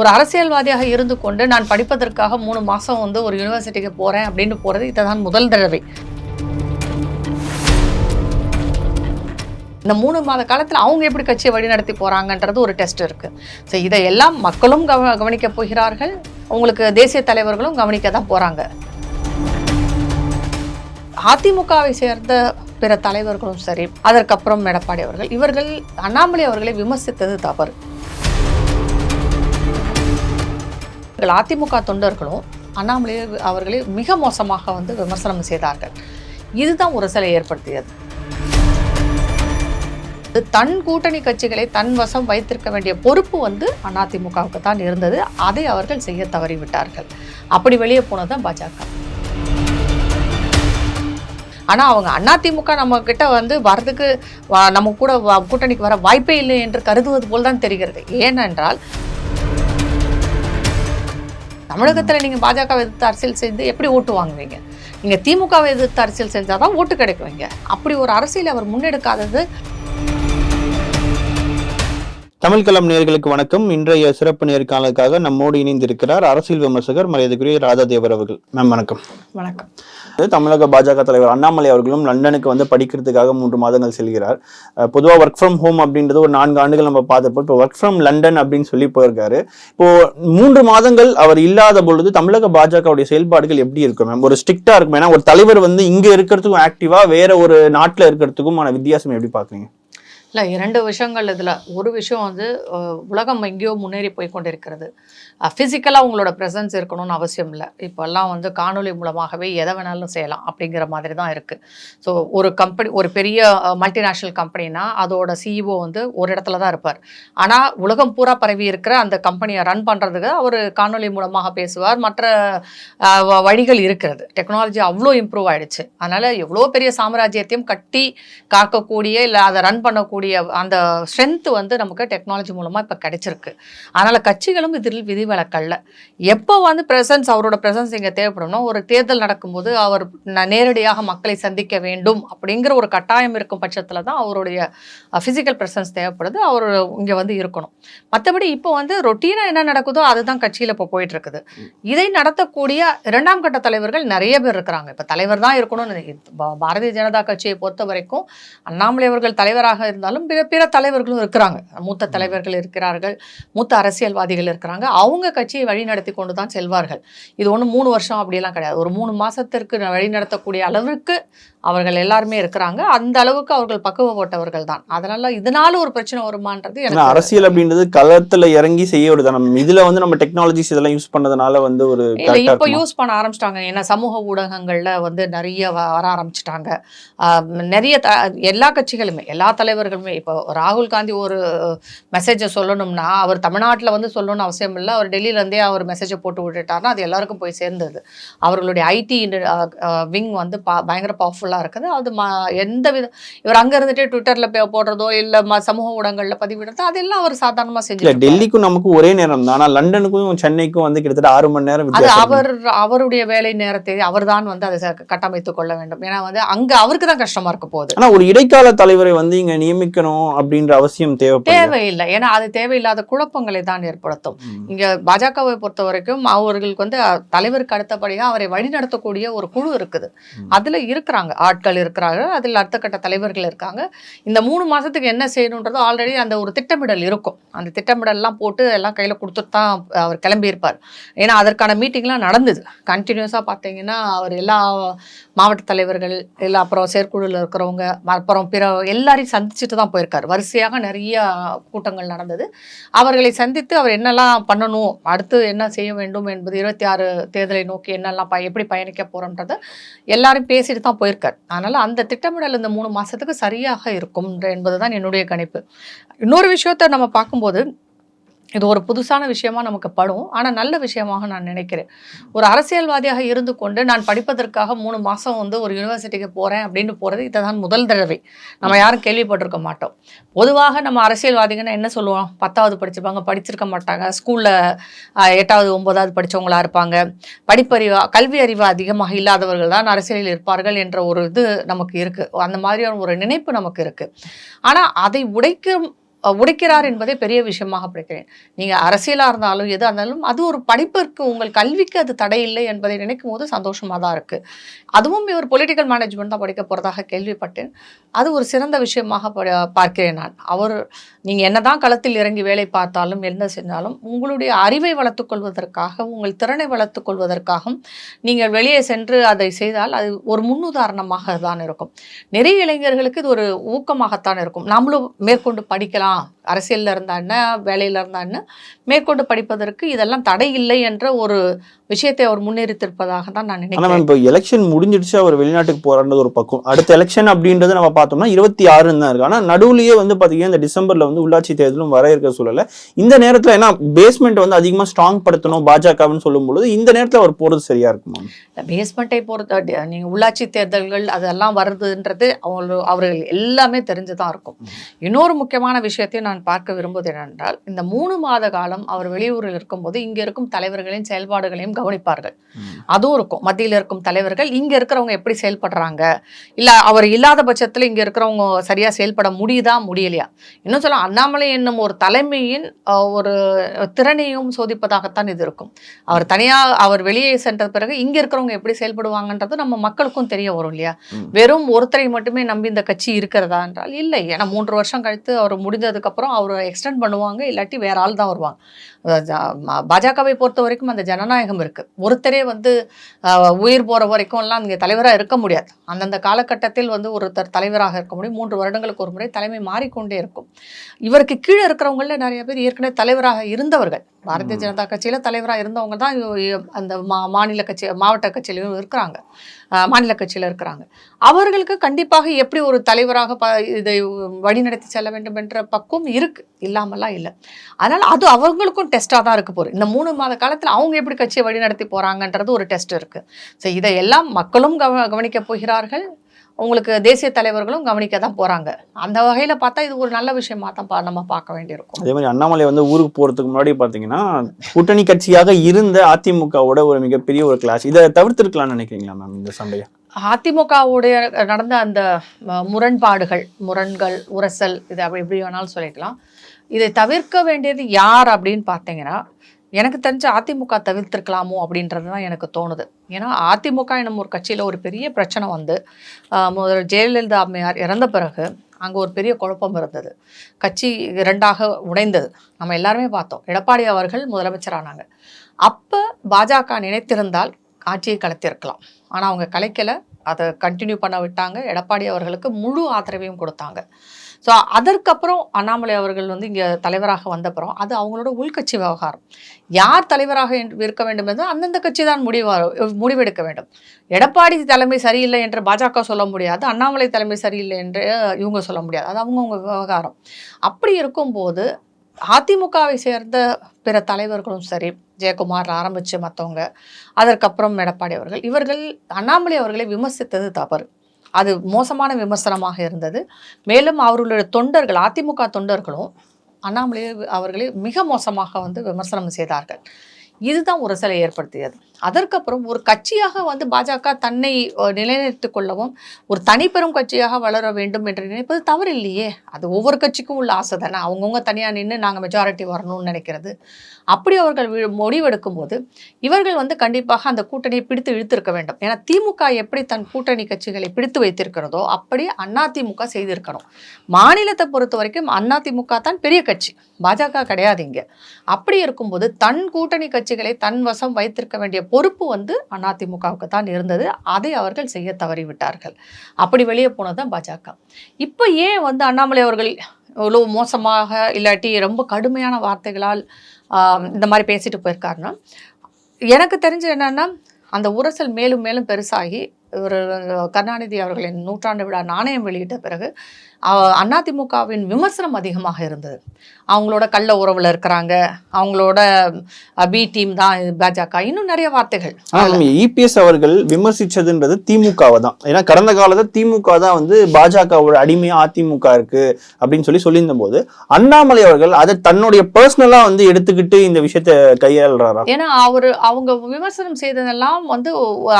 ஒரு அரசியல்வாதியாக இருந்து கொண்டு நான் படிப்பதற்காக மூணு மாதம் வந்து ஒரு யூனிவர்சிட்டிக்கு போகிறேன் அப்படின்னு போகிறது இதுதான் முதல் தடவை. இந்த மூணு மாத காலத்தில் அவங்க எப்படி கட்சியை வழிநடத்தி போகிறாங்கன்றது ஒரு டெஸ்ட் இருக்குது ஸோ இதையெல்லாம் மக்களும் கவ கவனிக்க போகிறார்கள். உங்களுக்கு தேசிய தலைவர்களும் கவனிக்க தான் போகிறாங்க அதிமுகவை சேர்ந்த பிற தலைவர்களும் சரி அதற்கப்புறம் எடப்பாடி அவர்கள் இவர்கள் அண்ணாமலை அவர்களை விமர்சித்தது தவறு. இவர்கள் அதிமுக தொண்டர்களும் அண்ணாமலை அவர்களை மிக மோசமாக வந்து விமர்சனம் செய்தார்கள். இதுதான் ஒரு சிலை ஏற்படுத்தியது. இது தன் கூட்டணி கட்சிகளை தன் வசம் வைத்திருக்க வேண்டிய பொறுப்பு வந்து அதிமுகவுக்கு தான் இருந்தது. அதை அவர்கள் செய்ய தவறிவிட்டார்கள். அப்படி வெளியே போனது தான் பாஜக. ஆனால் அவங்க அதிமுக நம்ம கிட்ட வந்து வரதுக்கு நம்ம கூட கூட்டணிக்கு வர வாய்ப்பே இல்லை என்று கருதுவது போல் தான் தெரிகிறது. ஏனென்றால் தமிழகத்தில் நீங்கள் பாஜக எதிர்த்து அரசியல் செய்து எப்படி ஓட்டு வாங்குவீங்க? நீங்கள் திமுகவை எதிர்த்து அரசியல் செஞ்சாதான் ஓட்டு கிடைக்குவீங்க. அப்படி ஒரு அரசியல் அவர் முன்னெடுக்காதது தமிழ் களம் நேயர்களுக்கு வணக்கம். இன்றைய சிறப்பு நேர்காணலுக்காக நம்மோடு இணைந்திருக்கிறார் அரசியல் விமர்சகர் மரியாதைக்குரிய ராதாதேவர் அவர்கள். மேம் வணக்கம். வணக்கம். தமிழக பாஜக தலைவர் அண்ணாமலை அவர்களும் லண்டனுக்கு வந்து படிக்கிறதுக்காக மூன்று மாதங்கள் செல்கிறார். பொதுவாக ஒர்க் ஃப்ரம் ஹோம் அப்படின்றது ஒரு நான்கு ஆண்டுகள் நம்ம பார்த்தப்போ இப்போ ஒர்க் ஃப்ரம் லண்டன் அப்படின்னு சொல்லி போயிருக்காரு. இப்போ மூன்று மாதங்கள் அவர் இல்லாத பொழுது தமிழக பாஜகவுடைய செயல்பாடுகள் எப்படி இருக்கும் மேம் ஒரு ஸ்ட்ரிக்டா இருக்கும். ஏன்னா ஒரு தலைவர் வந்து இங்க இருக்கிறதுக்கும் ஆக்டிவா வேற ஒரு நாட்டுல இருக்கிறதுக்குமான வித்தியாசம் எப்படி பாக்குறீங்க இல்லை இரண்டு விஷயங்கள் இதில். ஒரு விஷயம் வந்து உலகம் எங்கேயோ முன்னேறி போய் கொண்டிருக்கிறது. ஃபிசிக்கலாக உங்களோட ப்ரெசன்ஸ் இருக்கணும்னு அவசியம் இல்லை. இப்போல்லாம் வந்து காணொலி மூலமாகவே எதை வேணாலும் செய்யலாம் அப்படிங்கிற மாதிரி தான் இருக்குது ஸோ ஒரு கம்பெனி ஒரு பெரிய மல்டிநேஷ்னல் கம்பெனினா அதோட சிஇஓ வந்து ஒரு இடத்துல தான் இருப்பார். ஆனால் உலகம் பூரா பரவி இருக்கிற அந்த கம்பெனியை ரன் பண்ணுறதுக்கு அவர் காணொலி மூலமாக பேசுவார். மற்ற வ- வழிகள் இருக்கிறது. டெக்னாலஜி அவ்வளோ இம்ப்ரூவ் ஆகிடுச்சு அதனால் எவ்வளோ பெரிய சாம்ராஜ்யத்தையும் கட்டி காக்கக்கூடிய இல்லை அதை ரன் பண்ணக்கூடிய அந்த ஸ்ட்ரென்த்து வந்து நமக்கு டெக்னாலஜி மூலமாக இப்போ கிடைச்சிருக்கு. அதனால் கட்சிகளும் இதில் விதி வழக்கல்ல. எப்போ வந்து பிரசன்ஸ் அவரோட பிரசன்ஸ் இங்கே தேவைப்படும்னா ஒரு தேர்தல் நடக்கும்போது அவர் ந- நேரடியாக மக்களை சந்திக்க வேண்டும் அப்படிங்கிற ஒரு கட்டாயம் இருக்கும் பட்சத்தில் தான் அவருடைய ஃபிசிக்கல் பிரசன்ஸ் தேவைப்படுது. அவர் இங்கே வந்து இருக்கணும். மற்றபடி இப்போ வந்து ரொட்டீனாக என்ன நடக்குதோ அதுதான் கட்சியில் இப்போ போயிட்டுருக்குது. இதை நடத்தக்கூடிய இரண்டாம் கட்ட தலைவர்கள் நிறைய பேர் இருக்கிறாங்க. இப்போ தலைவர் தான் இருக்கணும்னு பாரதிய ஜனதா கட்சியை பொறுத்த வரைக்கும் அண்ணாமலை அவர்கள் தலைவராக இருந்தாலும் பிற பிற தலைவர்களும் இருக்கிறாங்க. மூத்த தலைவர்கள் இருக்கிறார்கள். மூத்த அரசியல்வாதிகள் இருக்கிறாங்க. அவங்க கட்சியை வழி நடத்தி கொண்டு தான் செல்வார்கள். இது ஒன்றும் மூணு வருஷம் அப்படியெல்லாம் கிடையாது. ஒரு மூணு மாசத்திற்கு வழி நடத்தக்கூடிய அளவிற்கு அவர்கள் எல்லாருமே இருக்கிறாங்க. அந்த அளவுக்கு அவர்கள் பக்குவப்பட்டவர்கள் தான். அதனால இதனால ஒரு பிரச்சனை எனக்கு அரசியல் அப்படின்றது களத்துல இறங்கி செய்ய விடுது நம்ம இதுல வந்து நம்ம டெக்னாலஜிஸ் இதெல்லாம் யூஸ் பண்ணதுனால வந்து ஒரு இப்போ? யூஸ் பண்ண ஆரம்பிச்சிட்டாங்க. ஏன்னா சமூக ஊடகங்கள்ல வந்து நிறைய வர ஆரம்பிச்சிட்டாங்க. நிறைய எல்லா கட்சிகளுமே எல்லா தலைவர்களுமே இப்போ ராகுல் காந்தி ஒரு மெசேஜை சொல்லணும்னா அவர் தமிழ்நாட்டில் வந்து சொல்லணும்னு அவசியம் இல்லை. அவர் டெல்லியில இருந்தே அவர் மெசேஜை போட்டு விட்டுட்டாருன்னா அது எல்லாருக்கும் போய் சேர்ந்தது. அவர்களுடைய ஐடி விங் வந்து பா- பயங்கர பவர்ஃபுல்லாக இருக்குது. அது ம எந்த வித இவர் அங்க இருந்துட்டு ட்விட்டர்ல போடுறதோ இல்ல ம- சமூக ஊடகங்கள்ல பதிவிடுறதோ அதெல்லாம் அவர் சாதாரணமா இல்ல செஞ்சு டெல்லிக்கும் நமக்கு ஒரே நேரம் தான். ஆனா லண்டனுக்கும் சென்னைக்கும் வந்து கிட்டத்தட்ட ஆறு மணி நேரம் அது. அவர் அவருடைய வேலை நேரத்தை அவர்தான் வந்து அதை கட்டமைத்துக் கொள்ள வேண்டும். ஏன்னா வந்து அங்க அவருக்கு தான் கஷ்டமா இருக்க போகுது. ஆனா ஒரு இடைக்கால தலைவரை வந்து இங்க நியமிக்கணும் அப்படின்ற அவசியம் தேவைப்படுது தேவையில்லை. ஏன்னா அது தேவையில்லாத குழப்பங்களை தான் ஏற்படுத்தும். இங்க பாஜகவை பொறுத்த வரைக்கும் அவர்களுக்கு வந்து தலைவருக்கு அடுத்தபடியா அவரை வழிநடத்தக்கூடிய ஒரு குழு இருக்குது. அதுல இருக்கிறாங்க. ஆட்கள் இருக்கிறாங்க. அதில் அடுத்த கட்ட தலைவர்கள் இருக்காங்க. இந்த மூணு மாசத்துக்கு என்ன செய்யணுன்றது ஆல்ரெடி அந்த ஒரு திட்டமிடல் இருக்கும். அந்த திட்டமிடல்லாம் போட்டு எல்லாம் கையில கொடுத்துட்டு தான் அவர் கிளம்பி இருப்பார் ஏன்னா அதற்கான மீட்டிங்லாம் நடந்தது. கண்டினியூஸாக பார்த்தீங்கன்னா அவர் எல்லா மாவட்ட தலைவர்கள் இல்லை அப்புறம் செயற்குழுவில் இருக்கிறவங்க அப்புறம் பிற எல்லாரையும் சந்திச்சுட்டு தான் போயிருக்கார். வரிசையாக நிறைய கூட்டங்கள் நடந்தது. அவர்களை சந்தித்து அவர் என்னெல்லாம் பண்ணணும் அடுத்து என்ன செய்ய வேண்டும் என்பது இருபத்தி ஆறு தேர்தலை நோக்கி என்னெல்லாம் ப எப்படி பயணிக்க போகிறோன்றத எல்லாரும் பேசிட்டு தான் போயிருக்கார். அதனால் அந்த திட்டமிடல் இந்த மூணு மாதத்துக்கு சரியாக இருக்கும் என்பது தான் என்னுடைய கணிப்பு. இன்னொரு விஷயத்த நம்ம பார்க்கும்போது இது ஒரு புதுசான விஷயமா நமக்கு படும். ஆனால் நல்ல விஷயமாக நான் நினைக்கிறேன். ஒரு அரசியல்வாதியாக இருந்து கொண்டு நான் படிப்பதற்காக மூணு மாதம் வந்து ஒரு யூனிவர்சிட்டிக்கு போகிறேன் அப்படின்னு போகிறது இதுதான் முதல் தடவை. நம்ம யாரும் கேள்விப்பட்டிருக்க மாட்டோம். பொதுவாக நம்ம அரசியல்வாதிங்கன்னா என்ன சொல்லுவோம் பத்தாவது படிச்சிருப்பாங்க படிச்சிருக்க மாட்டாங்க. ஸ்கூலில் எட்டாவது ஒன்பதாவது படிச்சவங்களா இருப்பாங்க. படிப்பறிவு கல்வி அறிவு அதிகமாக இல்லாதவர்கள் தான் அரசியலில் இருப்பார்கள் என்ற ஒரு இது நமக்கு இருக்குது அந்த மாதிரியான ஒரு நினைப்பு நமக்கு இருக்குது ஆனால் அதை உடைக்கும் உடைக்கிறார் என்பதே பெரிய விஷயமாக படிக்கிறேன். நீங்கள் அரசியலாக இருந்தாலும் எது இருந்தாலும் அது ஒரு படிப்பிற்கு உங்கள் கல்விக்கு அது தடை இல்லை என்பதை நினைக்கும் போது சந்தோஷமாக தான் இருக்குது அதுவும் இவர் பொலிட்டிக்கல் மேனேஜ்மெண்ட் தான் படிக்க போகிறதாக கேள்விப்பட்டேன். அது ஒரு சிறந்த விஷயமாக ப- பார்க்கிறேன் நான். அவர் நீங்கள் என்னதான் களத்தில் இறங்கி வேலை பார்த்தாலும் என்ன செஞ்சாலும் உங்களுடைய அறிவை வளர்த்துக்கொள்வதற்காக உங்கள் திறனை வளர்த்துக்கொள்வதற்காகவும் நீங்கள் வெளியே சென்று அதை செய்தால் அது ஒரு முன்னுதாரணமாக தான் இருக்கும். நிறைய இளைஞர்களுக்கு இது ஒரு ஊக்கமாகத்தான் இருக்கும். நம்மளும் மேற்கொண்டு படிக்கலாம் Ciao. அரசியல்ல இருந்தா வேலையில இருந்தா என்ன மேற்கொண்டு படிப்பதற்கு இதெல்லாம் தடை இல்லை என்ற ஒரு விஷயத்தை அவர் முன்னெடுத்திருப்பதாக தான் நான் நினைக்கிறேன். இப்போ எலெக்ஷன் முடிஞ்சிடுச்சு அவர் வெளிநாட்டுக்கு போறான்றது ஒரு பக்கம் அடுத்த எலெக்ஷன் அப்படின்றது நம்ம பார்த்தோம்னா இருபத்தி ஆறுன்னு தான் இருக்கு. ஆனா நடுவுலயே வந்து பாத்தீங்கன்னா இந்த டிசம்பர்ல வந்து உள்ளாட்சி தேர்தலும் வர இருக்க சூழல்ல இந்த நேரத்துல ஏன்னா பேஸ்மெண்ட் வந்து அதிகமா ஸ்ட்ராங் படுத்தணும் பாஜகவுன்னு சொல்லும் பொழுது இந்த நேரத்துல அவர் போறது சரியா இருக்குமா? பேஸ்மெண்ட்டை பொறுத்த டி- நீங்க உள்ளாட்சி தேர்தல்கள் அதெல்லாம் வருதுன்றது அவங்க அவர்கள் எல்லாமே தெரிஞ்சு தான் இருக்கும் இன்னொரு முக்கியமான விஷயத்தையும் நான் பார்க்க விரும்புவது என்னென்றால் இந்த மூணு மாத காலம் அவர் வெளியூரில் இருக்கும்போது இங்க இருக்கும் தலைவர்களின் செயல்பாடுகளையும் கவனிப்பார்கள். அதுவும் இருக்கும். மத்தியில் இருக்கும் தலைவர்கள் இங்க இருக்கிறவங்க எப்படி செயல்படுறாங்க? இல்ல அவர் இல்லாத பட்சத்துல இங்க இருக்கிறவங்க சரியா செயல்பட முடியுதா? முடியலையா? இன்னும் சொல்ல அண்ணாமலை என்னும் ஒரு தலைமையின் ஒரு திறனையும் சோதிப்பதாகத்தான் இது இருக்கும். அவர் தனியா அவர் வெளியே சென்ற பிறகு இங்க இருக்கிறவங்க எப்படி செயல்படுவாங்கன்றது நம்ம மக்களுக்கும் தெரிய வரும் இல்லையா. வெறும் ஒருத்தரை மட்டுமே நம்பி இந்த கட்சி இருக்கிறதா என்றால் இல்லை. ஏன்னா மூன்று வருஷம் கழித்து அவர் முடிஞ்சதுக்கு அப்புறம் அவர் எக்ஸ்டெண்ட் பண்ணுவாங்க இல்லாட்டி வேற ஆள் தான் வருவாங்க. பாஜகவை பொறுத்த வரைக்கும் அந்த ஜனநாயகம் இருக்கு. ஒருத்தரே வந்து உயிர் போற வரைக்கும் எல்லாம் இங்கே தலைவராக இருக்க முடியாது. அந்தந்த காலகட்டத்தில் வந்து ஒருத்தர் தலைவராக இருக்க முடியும். மூன்று வருடங்களுக்கு ஒரு முறை தலைமை மாறிக்கொண்டே இருக்கும். இவருக்கு கீழே இருக்கிறவங்கள நிறைய பேர் ஏற்கனவே தலைவராக இருந்தவர்கள். பாரதிய. ஜனதா கட்சியில தலைவராக இருந்தவங்க தான் அந்த மா மாநில கட்சி மாவட்ட கட்சியிலையும் இருக்கிறாங்க. மாநில கட்சியில் இருக்கிறாங்க. அவர்களுக்கு கண்டிப்பாக எப்படி ஒரு தலைவராக ப இதை வழிநடத்தி செல்ல வேண்டும் என்ற பக்குவம் இருக்குது இல்லாமலாம் இல்லை. அதனால் அது அவங்களுக்கும் டெஸ்ட்டாக தான் இருக்க போகுது. இந்த மூணு மாத காலத்தில் அவங்க எப்படி கட்சியை வழிநடத்தி போகிறாங்கன்றது ஒரு டெஸ்ட் இருக்குது ஸோ இதையெல்லாம் மக்களும் கவ கவனிக்க போகிறார்கள். உங்களுக்கு தேசிய தலைவர்களும் கவனிக்க தான் போறாங்க. அந்த வகையில பார்த்தா இது ஒரு நல்ல விஷயமா தான் நம்ம பார்க்க வேண்டியிருக்கும். அதே மாதிரி அண்ணாமலை வந்து ஊருக்கு போறதுக்கு முன்னாடி பாத்தீங்கன்னா கூட்டணி கட்சியாக இருந்த அதிமுகவோட ஒரு மிகப்பெரிய ஒரு கிளாஸ் இதை தவிர்த்திருக்கலாம்னு நினைக்கிறீங்களா மேம் இந்த சண்டையை? அதிமுகவுடைய நடந்த அந்த முரண்பாடுகள் முரண்கள் உரசல் இது அப்படி எப்படி வேணாலும் சொல்லிக்கலாம். இதை தவிர்க்க வேண்டியது யார் அப்படின்னு பார்த்தீங்கன்னா எனக்கு தெரிஞ்ச அதிமுக தவிர்த்திருக்கலாமோ அப்படின்றது தான் எனக்கு தோணுது. ஏன்னா அதிமுக என்னும் ஒரு கட்சியில் ஒரு பெரிய பிரச்சனை வந்து முதல் ஜெயலலிதா அம்மையார் இறந்த பிறகு அங்கே ஒரு பெரிய குழப்பம் இருந்தது. கட்சி இரண்டாக உடைந்தது. நம்ம எல்லாருமே பார்த்தோம். எடப்பாடி அவர்கள் முதலமைச்சரானாங்க. அப்போ பாஜக நினைத்திருந்தால் ஆட்சியை கலைத்திருக்கலாம். ஆனால் அவங்க கலைக்கலை. அதை கண்டினியூ பண்ண விட்டாங்க. எடப்பாடி அவர்களுக்கு முழு ஆதரவையும் கொடுத்தாங்க. ஸோ அதற்கப்புறம் அண்ணாமலை அவர்கள் வந்து இங்கே தலைவராக வந்தப்புறம் அது அவங்களோட உள்கட்சி விவகாரம். யார் தலைவராக இருக்க வேண்டும் என்று அந்தந்த கட்சி தான் முடிவா முடிவெடுக்க வேண்டும். எடப்பாடி தலைமை சரியில்லை என்று பாஜக சொல்ல முடியாது அண்ணாமலை தலைமை சரியில்லை என்று இவங்க சொல்ல முடியாது. அது அவங்கவுங்க விவகாரம். அப்படி இருக்கும்போது அதிமுகவை சேர்ந்த பிற தலைவர்களும் சரி ஜெயக்குமார் ஆரம்பித்து மற்றவங்க அதற்கப்புறம் எடப்பாடி அவர்கள் இவர்கள் அண்ணாமலை அவர்களை விமர்சித்தது தவறு. அது மோசமான விமர்சனமாக இருந்தது. மேலும் அவர்களுடைய தொண்டர்கள் அதிமுக தொண்டர்களும் அண்ணாமலை அவர்களை மிக மோசமாக வந்து விமர்சனம் செய்தார்கள். இதுதான் உரசலை ஏற்படுத்தியது. அதற்கப்புறம் ஒரு கட்சியாக வந்து பாஜக தன்னை அஹ், நிலைநிறுத்திக் கொள்ளவும் ஒரு தனிப்பெரும் கட்சியாக வளர வேண்டும் என்று நினைப்பது தவறு இல்லையே அது ஒவ்வொரு கட்சிக்கும் உள்ள ஆசை தானே. அவங்கவுங்க தனியாக நின்று நாங்கள் மெஜாரிட்டி வரணும்னு நினைக்கிறது. அப்படி அவர்கள் முடிவெடுக்கும் போது இவர்கள் வந்து கண்டிப்பாக அந்த கூட்டணியை பிடித்து இழுத்திருக்க வேண்டும். ஏன்னா திமுக எப்படி தன் கூட்டணி கட்சிகளை பிடித்து வைத்திருக்கிறதோ அப்படி அதிமுக செய்திருக்கணும். மாநிலத்தை பொறுத்த வரைக்கும் அதிமுக தான் பெரிய கட்சி. பாஜக கிடையாது இங்கே. அப்படி இருக்கும்போது தன் கூட்டணி கட்சிகளை தன் வசம் வைத்திருக்க வேண்டிய பொறுப்பு வந்து அதிமுகவுக்கு தான் இருந்தது. அதை அவர்கள் செய்ய தவறிவிட்டார்கள். அப்படி வெளியே போனது தான் பாஜக. இப்போ ஏன் வந்து அண்ணாமலை அவர்கள் இவ்வளோ மோசமாக இல்லாட்டி ரொம்ப கடுமையான வார்த்தைகளால் இந்த மாதிரி பேசிட்டு போயிருக்காருன்னா எனக்கு தெரிஞ்சு என்னென்னா அந்த உரசல் மேலும் மேலும் பெருசாகி ஒரு கருணாநிதி அவர்களின் நூற்றாண்டு விழா நாணயம் வெளியிட்ட பிறகு அதிமுகவின் விமர்சனம் அதிகமாக இருந்தது. அவங்களோட கள்ள உறவுல இருக்கிறாங்க. அவங்களோட பி டீம் தான் பாஜக. இன்னும் நிறைய வார்த்தைகள். இபிஎஸ் அவர்கள் விமர்சிச்சதுன்றது திமுகவை தான். ஏன்னா கடந்த காலத்துல திமுக தான் வந்து பாஜகவோட அடிமையா அதிமுக இருக்கு அப்படின்னு சொல்லி சொல்லியிருந்த போது அண்ணாமலை அவர்கள் அதை தன்னுடைய பர்சனலா வந்து எடுத்துக்கிட்டு இந்த விஷயத்த கையாளுறாரா? ஏன்னா அவர் அவங்க விமர்சனம் செய்ததெல்லாம் வந்து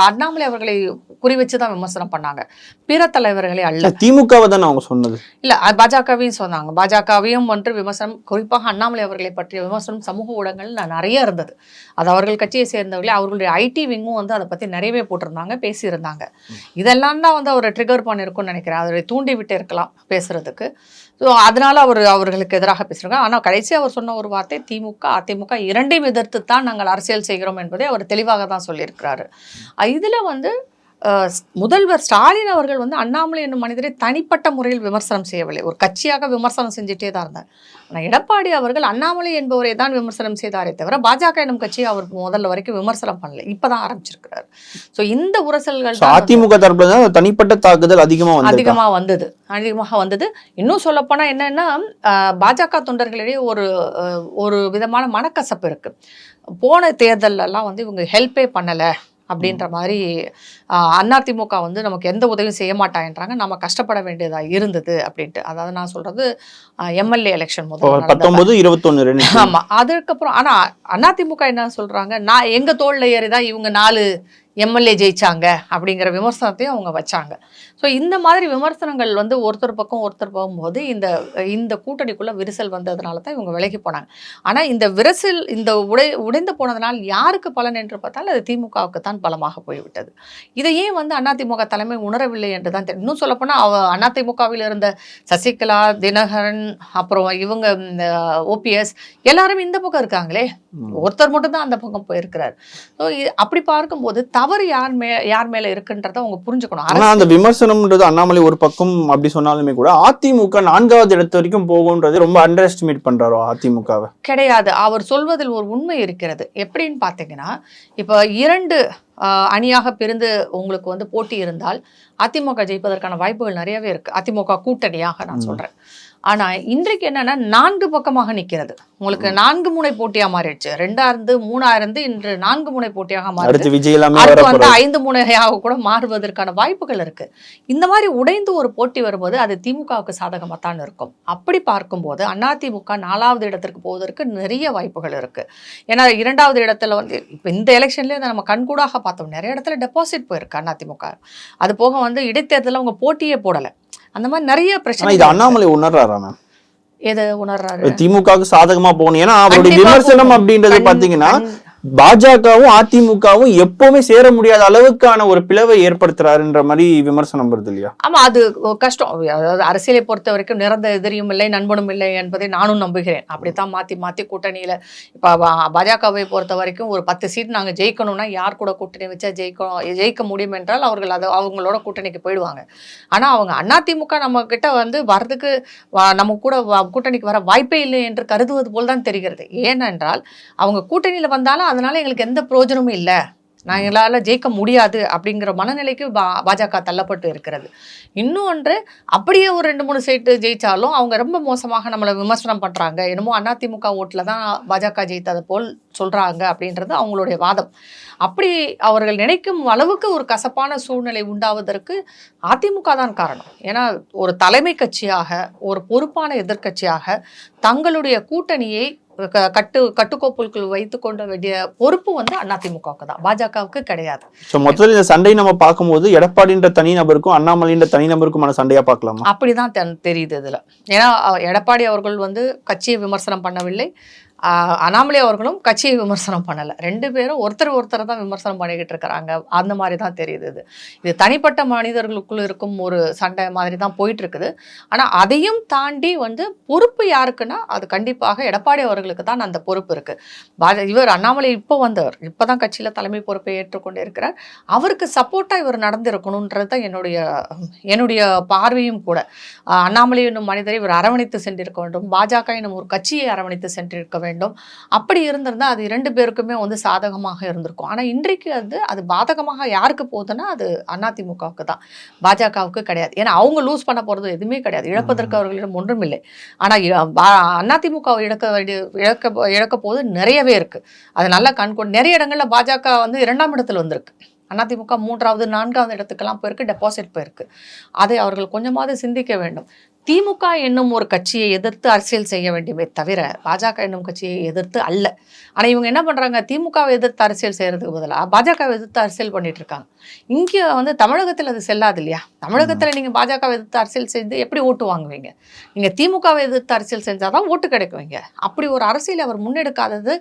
அண்ணாமலை அவர்களை குறி வச்சு தான் விமர்சனம் பண்ணாங்க. பிற தலைவர்களை அல்ல. திமுகவை தானே அவங்க சொன்னது? சொன்னது இல்ல பாஜகவையும் சொன்னாங்க. பாஜகவையும் வந்து விமர்சனம் குறிப்பாக அண்ணாமலை அவர்களை பற்றிய விமர்சனம் சமூக ஊடகங்கள் நிறைய இருந்தது. அது அவர்கள் கட்சியை சேர்ந்தவர்களே அவர்களுடைய ஐடி விங்கும் வந்து அதை பத்தி நிறையவே போட்டிருந்தாங்க பேசியிருந்தாங்க. இதெல்லாம் தான் வந்து அவர் ட்ரிகர் பண்ணியிருக்கும்னு நினைக்கிறேன். அவரை தூண்டி விட்டு இருக்கலாம் பேசுறதுக்கு. ஸோ அதனால அவர் அவர்களுக்கு எதிராக பேசுறாங்க ஆனால் கடைசி அவர் சொன்ன ஒரு வார்த்தை திமுக அதிமுக இரண்டையும் எதிர்த்து தான் நாங்கள் அரசியல் செய்கிறோம் என்பதை அவர் தெளிவாக தான் சொல்லியிருக்கிறாரு. இதுல வந்து முதல்வர் ஸ்டாலின் அவர்கள் வந்து அண்ணாமலை என்னும் மனிதரை தனிப்பட்ட முறையில் விமர்சனம் செய்யவில்லை. ஒரு கட்சியாக விமர்சனம் செஞ்சுட்டே தான் இருந்தார். ஆனால் எடப்பாடி அவர்கள் அண்ணாமலை என்பவரை தான் விமர்சனம் செய்தாரே தவிர பாஜக என்னும் கட்சியை அவர் முதல்ல வரைக்கும் விமர்சனம் பண்ணல. இப்பதான் ஆரம்பிச்சிருக்கிறார். ஸோ இந்த உரசல்கள் அதிமுக தரப்புல தான் தனிப்பட்ட தாக்குதல் அதிகமா வந்து அதிகமா வந்தது. அதிகமாக வந்தது. இன்னும் சொல்லப்போனா என்னன்னா பாஜக தொண்டர்களிடையே ஒரு ஒரு விதமான மனக்கசப்பு இருக்கு. போன தேர்தல்ல எல்லாம் வந்து இவங்க ஹெல்ப்பே பண்ணல அப்படின்ற மாதிரி அதிமுக வந்து நமக்கு எந்த உதவியும் செய்ய மாட்டாங்கன்றாங்க. நம்ம கஷ்டப்பட வேண்டியதா இருந்தது அப்படின்ட்டு. அதாவது நான் சொல்றது எம்எல்ஏ எலெக்ஷன் நடந்தப்ப. பத்தொன்பது இருபத்தொன்னு ரெண்டு. ஆமா. அதுக்கப்புறம் ஆனா அதிமுக என்ன சொல்றாங்க? நான் எங்க தோல்ல ஏறிதான் இவங்க நாலு எம்எல்ஏ ஜெயிச்சாங்க அப்படிங்கிற விமர்சனத்தையும் அவங்க வச்சாங்க. ஸோ இந்த மாதிரி விமர்சனங்கள் வந்து ஒருத்தர் பக்கம் ஒருத்தர் போகும்போது இந்த இந்த கூட்டணிக்குள்ள விரிசல் வந்ததுனால தான் இவங்க விலகி போனாங்க. ஆனா இந்த விரிசல் இந்த உடை உடைந்து போனதுனால் யாருக்கு பலன் என்று பார்த்தால் அது திமுகவுக்கு தான் பலமாக போய்விட்டது. இதை ஏன் வந்து அதிமுக தலைமை உணரவில்லை என்று தான் தெரியும். இன்னும் சொல்லப்போனால் அவ அதிமுகவில் இருந்த சசிகலா தினகரன் அப்புறம் இவங்க ஓபிஎஸ் எல்லாரும் இந்த பக்கம் இருக்காங்களே. ஒருத்தர் மட்டும் தான் அந்த பக்கம் போயிருக்கிறார். ஸோ அப்படி பார்க்கும்போது தவறு யார் மே யார் மேல இருக்குன்றத அவங்க புரிஞ்சுக்கணும். ஆனா அரசு அந்த விமர்சனம்ன்றது அண்ணாமலை ஒரு பக்கம் அப்படி சொன்னாலுமே கூட அதிமுக நான்காவது இடத்து வரைக்கும் போகும்ன்றது ரொம்ப அண்டர் எஸ்டிமேட் பண்றாரோ அதிமுகவை? கிடையாது. அவர் சொல்வதில் ஒரு உண்மை இருக்கிறது. எப்படின்னு பார்த்தீங்கன்னா இப்போ இரண்டு அணியாக பிரிந்து உங்களுக்கு வந்து போட்டி இருந்தால் அதிமுக ஜெயிப்பதற்கான வாய்ப்புகள் நிறையவே இருக்கு அதிமுக கூட்டணியாக நான் ம். சொல்றேன் ஆனா இன்றைக்கு என்னன்னா நான்கு பக்கமாக நிக்கிறது உங்களுக்கு நான்கு முனை போட்டியா மாறிடுச்சு. ரெண்டா இருந்து மூணா இருந்து இன்று நான்கு முனை போட்டியாக மாறிடுச்சு அடுத்து வந்து ஐந்து முனையாக கூட மாறுவதற்கான வாய்ப்புகள் இருக்கு. இந்த மாதிரி உடைந்து ஒரு போட்டி வரும்போது அது திமுகவுக்கு சாதகமாக தான் இருக்கும். அப்படி பார்க்கும்போது அதிமுக நாலாவது இடத்திற்கு போவதற்கு நிறைய வாய்ப்புகள் இருக்கு. ஏன்னா இரண்டாவது இடத்துல வந்து இப்போ இந்த எலெக்ஷன்லேயே நம்ம கண்கூடாக பார்த்தோம். நிறைய இடத்துல டெபாசிட் போயிருக்கு அதிமுக. அது போக வந்து இடைத்தேர்தலில் அவங்க போட்டியே போடலை. அந்த மாதிரி நிறைய பிரச்சனை இது அண்ணாமலை உணர்றாரா மேம் எதை உணர்றாரு? திமுகவுக்கு சாதகமா போகணும். ஏன்னா அவருடைய விமர்சனம். அப்படின்றது பாத்தீங்கன்னா பாஜகவும் அதிமுகவும் எப்பவுமே சேர முடியாத அளவுக்கான ஒரு பிளவை ஏற்படுத்துறாருன்ற மாதிரி விமர்சனம் வருது இல்லையா? ஆமா அது கஷ்டம். அதாவது அரசியலை பொறுத்த வரைக்கும் நிறந்த எதிரியும் இல்லை நண்பனும் இல்லை என்பதை நானும் நம்புகிறேன். அப்படித்தான் மாத்தி மாத்தி கூட்டணியில இப்ப பாஜகவை பொறுத்த வரைக்கும் ஒரு பத்து சீட் நாங்க ஜெயிக்கணும்னா யார் கூட கூட்டணி வச்சா ஜெயிக்கணும் ஜெயிக்க முடியும் என்றால் அவர்கள் அதை அவங்களோட கூட்டணிக்கு போயிடுவாங்க. ஆனா அவங்க அதிமுக நம்ம கிட்ட வந்து வர்றதுக்கு நம்ம கூட வ- கூட்டணிக்கு வர வாய்ப்பே இல்லை என்று கருதுவது போல் தான் தெரிகிறது. ஏனென்றால் அவங்க கூட்டணியில வந்தாலும் அதனால எங்களுக்கு எந்த பிரயோஜனமும் இல்லை. நான் எங்களால் ஜெயிக்க முடியாது அப்படிங்கிற மனநிலைக்கு பா பாஜக தள்ளப்பட்டு இருக்கிறது. இன்னும் ஒன்று அப்படியே ஒரு ரெண்டு மூணு சீட்டு ஜெயிச்சாலும் அவங்க ரொம்ப மோசமாக நம்மளை விமர்சனம் பண்ணுறாங்க என்னமோ அதிமுக ஓட்டில் தான் பாஜக ஜெயித்தது போல் சொல்கிறாங்க அப்படின்றது அவங்களுடைய வாதம். அப்படி அவர்கள் நினைக்கும் அளவுக்கு ஒரு கசப்பான சூழ்நிலை உண்டாவதற்கு அதிமுக தான் காரணம். ஏன்னா ஒரு தலைமை கட்சியாக ஒரு பொறுப்பான எதிர்க்கட்சியாக தங்களுடைய கூட்டணியை கட்டு கட்டுக்கோப்புக்குள் வைத்துக் கொள்ள வேண்டிய பொறுப்பு வந்து அதிமுகவுக்கு தான். பாஜகவுக்கு கிடையாது. சோ மொத்தத்தில் இந்த சண்டை நம்ம பார்க்கும்போது எடப்பாடின்ற தனிநபருக்கும் அண்ணாமலைன்ற தனிநபருக்குமான சண்டையா பார்க்கலாமா? அப்படிதான் தென் தெரியுது இதுல. ஏன்னா எடப்பாடி அவர்கள் வந்து கட்சியை விமர்சனம் பண்ணவில்லை. அண்ணாமலை அவர்களும் கட்சியை விமர்சனம் பண்ணலை. ரெண்டு பேரும் ஒருத்தர் ஒருத்தரை தான் விமர்சனம் பண்ணிக்கிட்டு இருக்கிறாங்க. அந்த மாதிரி தான் தெரியுது இது. இது தனிப்பட்ட மனிதர்களுக்குள்ள இருக்கும் ஒரு சண்டை மாதிரி தான் போயிட்டு இருக்குது ஆனால் அதையும் தாண்டி வந்து பொறுப்பு யாருக்குன்னா அது கண்டிப்பாக எடப்பாடி அவர்களுக்கு தான் அந்த பொறுப்பு இருக்கு. பாஜ இவர் அண்ணாமலை இப்போ வந்தவர். இப்போ தான் கட்சியில் தலைமை பொறுப்பை ஏற்றுக்கொண்டு இருக்கிறார் அவருக்கு சப்போர்ட்டாக இவர் நடந்திருக்கணுன்றது தான் என்னுடைய என்னுடைய பார்வையும் கூட. அண்ணாமலை என்னும் மனிதரை இவர் அரவணைத்து சென்றிருக்க வேண்டும். பாஜக என்னும் ஒரு கட்சியை அரவணைத்து சென்றிருக்க வேண்டும் வேண்டும். அப்படி இருந்திருந்தால் அது இரண்டு பேருக்குமே வந்து சாதகமாக இருந்திருக்கும். ஆனால் இன்றைக்கு வந்து அது பாதகமாக யாருக்கு போகுதுன்னா அது அதிமுகவுக்கு தான். பாஜகவுக்கு கிடையாது. ஏன்னா அவங்க லூஸ் பண்ண போகிறது எதுவுமே கிடையாது. இழப்பதற்கு அவர்களிடம் ஒன்றும் இல்லை. ஆனால் இ- அதிமுகவை இழக்க வேண்டிய இழக்க இழக்க போது நிறையவே இருக்குது அது நல்லா கண்கொண்டு நிறைய இடங்களில் பாஜக வந்து இரண்டாம் இடத்துல வந்திருக்கு. அதிமுக மூன்றாவது நான்காவது இடத்துக்கெல்லாம் போயிருக்கு டெபாசிட் போயிருக்கு. அதை அவர்கள் கொஞ்சமாவது சிந்திக்க வேண்டும். திமுக என்னும் ஒரு கட்சியை எதிர்த்து அரசியல் செய்ய வேண்டியமே தவிர பாஜக என்னும் கட்சியை எதிர்த்து அல்ல. ஆனா இவங்க என்ன பண்றாங்க? திமுகவை எதிர்த்து அரசியல் செய்யறதுக்கு பதிலாக பாஜகவை எதிர்த்து அரசியல் பண்ணிட்டு இருக்காங்க. இங்கே வந்து தமிழகத்தில் அது செல்லாது இல்லையா? தமிழகத்துல நீங்க பாஜகவை எதிர்த்து அரசியல் செய்து எப்படி ஓட்டு வாங்குவீங்க? நீங்க திமுகவை எதிர்த்து அரசியல் செஞ்சாதான் ஓட்டு கிடைக்குவீங்க. அப்படி ஒரு அரசியல் அவர் முன்னெடுக்காதது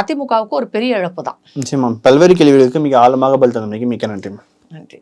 அதிமுகவுக்கு ஒரு பெரிய இழப்பு தான் நிச்சயமா. பல்வேறு கேள்விகளுக்கு மிக ஆழமாக பதில் தந்தமைக்கு மிக்க நன்றி. நன்றி.